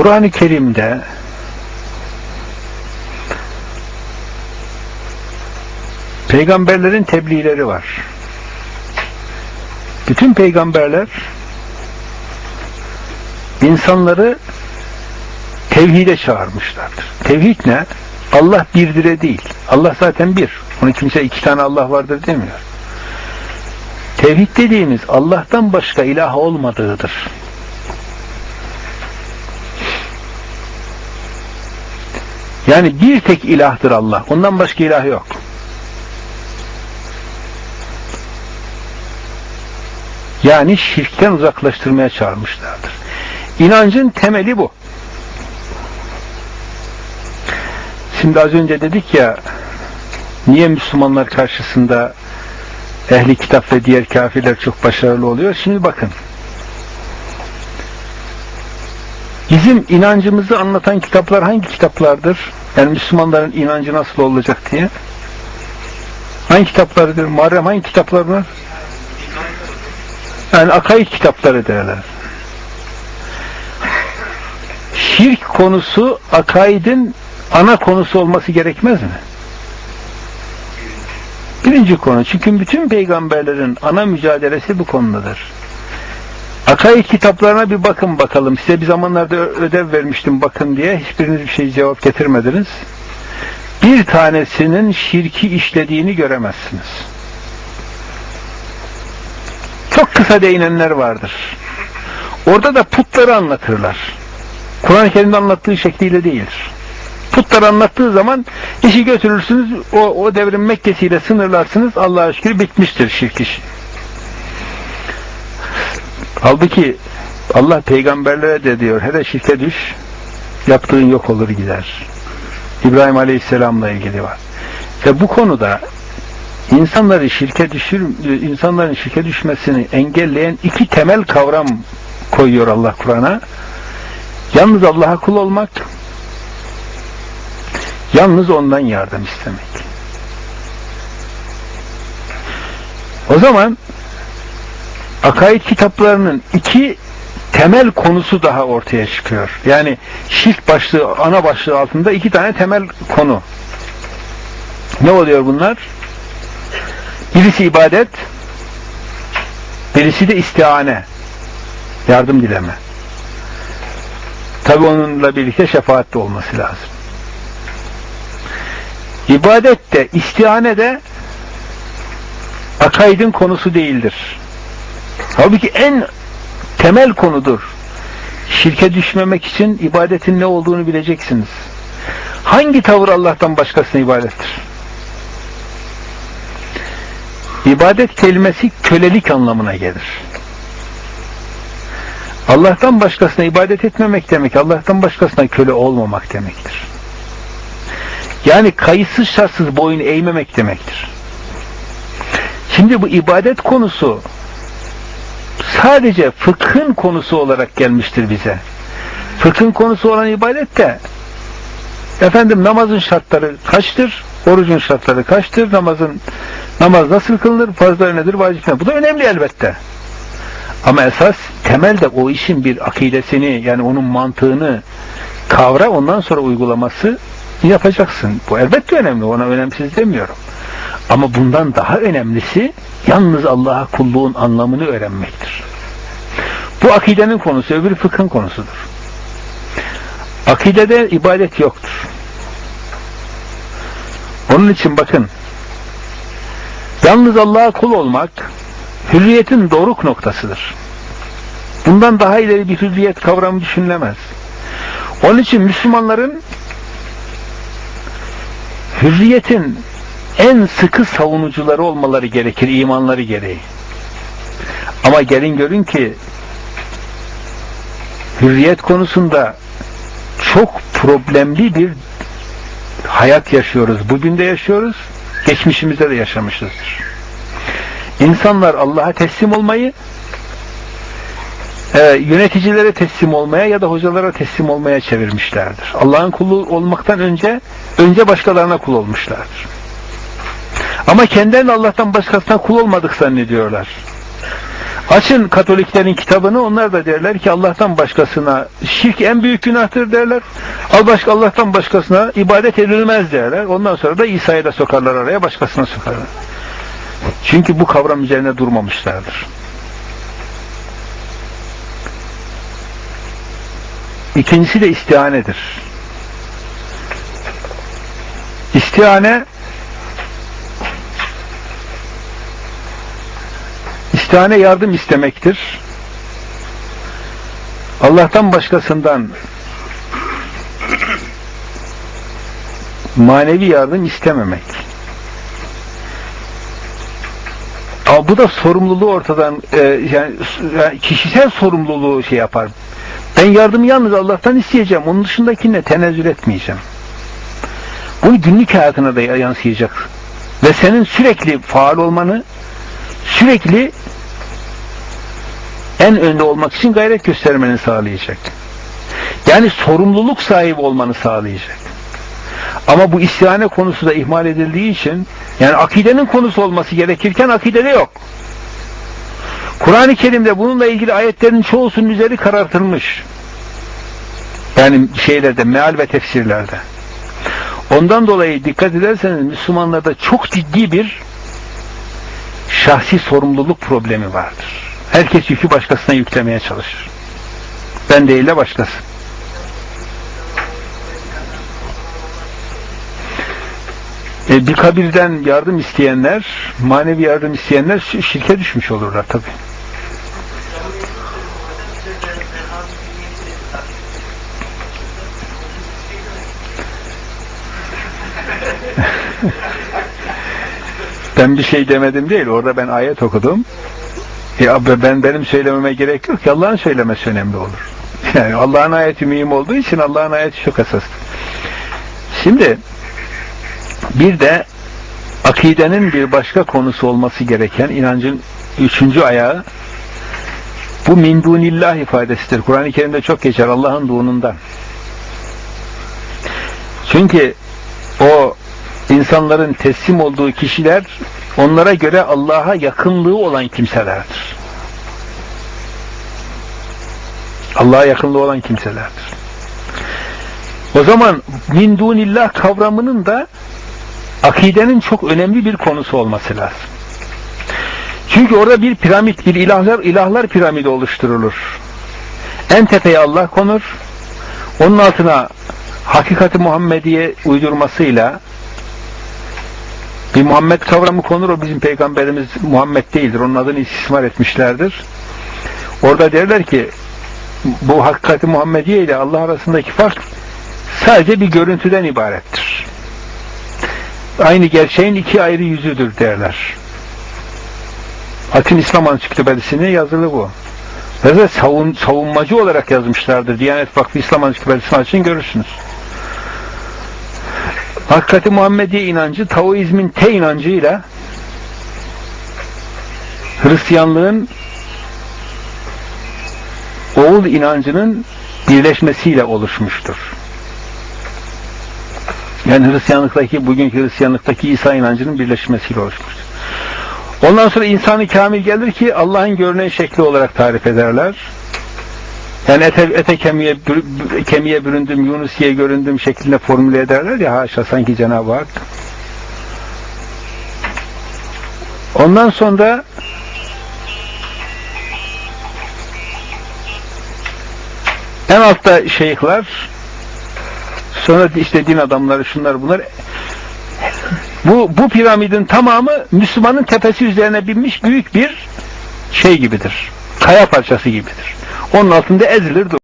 Kur'an-ı Kerim'de peygamberlerin tebliğleri var. Bütün peygamberler insanları tevhide çağırmışlardır. Tevhid ne? Allah birdire değil. Allah zaten bir. Onu kimse iki tane Allah vardır demiyor. Tevhid dediğimiz Allah'tan başka ilah olmadığıdır. Yani bir tek ilahtır Allah. Ondan başka ilah yok. Yani şirkten uzaklaştırmaya çağırmışlardır. İnancın temeli bu. Şimdi az önce dedik ya niye Müslümanlar karşısında ehli kitap ve diğer kafirler çok başarılı oluyor? Şimdi bakın. Bizim inancımızı anlatan kitaplar hangi kitaplardır? Yani Müslümanların inancı nasıl olacak diye. Hangi kitaplardır? Muharrem hangi kitaplar var? Yani akaid kitapları derler. Şirk konusu akaidin ana konusu olması gerekmez mi? Birinci konu. Çünkü bütün peygamberlerin ana mücadelesi bu konudadır. Akaid kitaplarına bir bakın bakalım. Size bir zamanlarda ödev vermiştim bakın diye. Hiçbiriniz bir şey cevap getirmediniz. Bir tanesinin şirki işlediğini göremezsiniz. Çok kısa değinenler vardır. Orada da putları anlatırlar. Kur'an-ı Kerim'de anlattığı şekliyle değildir. Putları anlattığı zaman işi götürürsünüz, o, o devrin Mekke'siyle sınırlarsınız, Allah'a şükür bitmiştir şirk işi. Halbuki Allah peygamberlere de diyor, hele şirke düş, yaptığın yok olur gider. İbrahim Aleyhisselam'la ilgili var. Ve bu konuda insanları şirke düşür, insanların şirke düşmesini engelleyen iki temel kavram koyuyor Allah Kur'an'a. Yalnız Allah'a kul olmak, yalnız ondan yardım istemek. O zaman akaid kitaplarının iki temel konusu daha ortaya çıkıyor. Yani şirk başlığı, ana başlığı altında iki tane temel konu. Ne oluyor bunlar? Birisi ibadet, birisi de istihane. Yardım dileme. Tabi onunla birlikte şefaat de olması lazım. İbadet de, istihane de akaidin konusu değildir. Halbuki en temel konudur. Şirke düşmemek için ibadetin ne olduğunu bileceksiniz. Hangi tavır Allah'tan başkasına ibadettir? İbadet kelimesi kölelik anlamına gelir. Allah'tan başkasına ibadet etmemek demek, Allah'tan başkasına köle olmamak demektir. Yani kayıtsız şartsız boyun eğmemek demektir. Şimdi bu ibadet konusu sadece fıkhın konusu olarak gelmiştir bize. Fıkhın konusu olan ibadet de efendim namazın şartları kaçtır? Orucun şartları kaçtır? Namazın namaz nasıl kılınır? Farzları nedir? Vacipler. Bu da önemli elbette. Ama esas temelde o işin bir akidesini yani onun mantığını kavra ondan sonra uygulaması yapacaksın. Bu elbette önemli. Ona önemsiz demiyorum. Ama bundan daha önemlisi yalnız Allah'a kulluğun anlamını öğrenmektir. Bu akidenin konusu, öbür fıkhın konusudur. Akidede ibadet yoktur. Onun için bakın, yalnız Allah'a kul olmak, hürriyetin doruk noktasıdır. Bundan daha ileri bir hürriyet kavramı düşünülemez. Onun için Müslümanların hürriyetin en sıkı savunucuları olmaları gerekir imanları gereği. Ama gelin görün ki hürriyet konusunda çok problemli bir hayat yaşıyoruz. Bugün de yaşıyoruz, geçmişimizde de yaşamışızdır. İnsanlar Allah'a teslim olmayı e, yöneticilere teslim olmaya ya da hocalara teslim olmaya çevirmişlerdir. Allah'ın kulu olmaktan önce önce başkalarına kul olmuşlardır. Ama kendilerine Allah'tan başkasına kul olmadık zannediyorlar. Açın Katoliklerin kitabını onlar da derler ki Allah'tan başkasına şirk en büyük günahtır derler. Al başka Allah'tan başkasına ibadet edilmez derler. Ondan sonra da İsa'yı da sokarlar araya başkasına sokarlar. Çünkü bu kavram üzerine durmamışlardır. İkincisi de istihanedir. İstihane İstihane yardım istemektir. Allah'tan başkasından manevi yardım istememek. Ama bu da sorumluluğu ortadan e, yani, yani kişisel sorumluluğu şey yapar. Ben yardımı yalnız Allah'tan isteyeceğim. Onun dışındakine tenezzül etmeyeceğim. Bu günlük hayatına da yansıyacak. Ve senin sürekli faal olmanı, sürekli en önde olmak için gayret göstermeni sağlayacak. Yani sorumluluk sahibi olmanı sağlayacak. Ama bu istihane konusu da ihmal edildiği için yani akidenin konusu olması gerekirken akidede yok. Kur'an-ı Kerim'de bununla ilgili ayetlerin çoğusunun üzeri karartılmış. Yani şeylerde, meal ve tefsirlerde. Ondan dolayı dikkat ederseniz Müslümanlarda çok ciddi bir şahsi sorumluluk problemi vardır. Herkes yükü başkasına yüklemeye çalışır. Ben değil de başkası. E, bir kabirden yardım isteyenler, manevi yardım isteyenler şirke düşmüş olurlar tabi. ben bir şey demedim değil, orada ben ayet okudum. Ya ben benim söylememe gerek yok ki Allah'ın söylemesi önemli olur. Yani Allah'ın ayeti mühim olduğu için Allah'ın ayeti çok esas. Şimdi bir de akidenin bir başka konusu olması gereken inancın üçüncü ayağı bu min dunillah ifadesidir. Kur'an-ı Kerim'de çok geçer Allah'ın dunundan. Çünkü o insanların teslim olduğu kişiler onlara göre Allah'a yakınlığı olan kimselerdir. Allah'a yakınlığı olan kimselerdir. O zaman min dunillah kavramının da akidenin çok önemli bir konusu olması lazım. Çünkü orada bir piramit, bir ilahlar, ilahlar piramidi oluşturulur. En tepeye Allah konur. Onun altına hakikati Muhammediye uydurmasıyla bir Muhammed kavramı konur. O bizim peygamberimiz Muhammed değildir. Onun adını istismar etmişlerdir. Orada derler ki bu hakikati Muhammediye ile Allah arasındaki fark sadece bir görüntüden ibarettir. Aynı gerçeğin iki ayrı yüzüdür derler. Atin İslam Ansiklopedisine yazılı bu. Ve savun, savunmacı olarak yazmışlardır. Diyanet Vakfı İslam Ansiklopedisini açın görürsünüz. Hakikati Muhammediye inancı Taoizmin te inancıyla Hristiyanlığın oğul inancının birleşmesiyle oluşmuştur. Yani Hristiyanlıktaki, bugünkü Hristiyanlıktaki İsa inancının birleşmesiyle oluşmuştur. Ondan sonra insanı kamil gelir ki Allah'ın görünen şekli olarak tarif ederler. Yani ete, ete kemiğe, kemiğe büründüm, Yunusiye göründüm şeklinde formüle ederler ya haşa sanki Cenab-ı Hak. Ondan sonra en altta şeyhler sonra işte din adamları şunlar bunlar bu, bu piramidin tamamı Müslümanın tepesi üzerine binmiş büyük bir şey gibidir. Kaya parçası gibidir. Onun altında ezilir durur.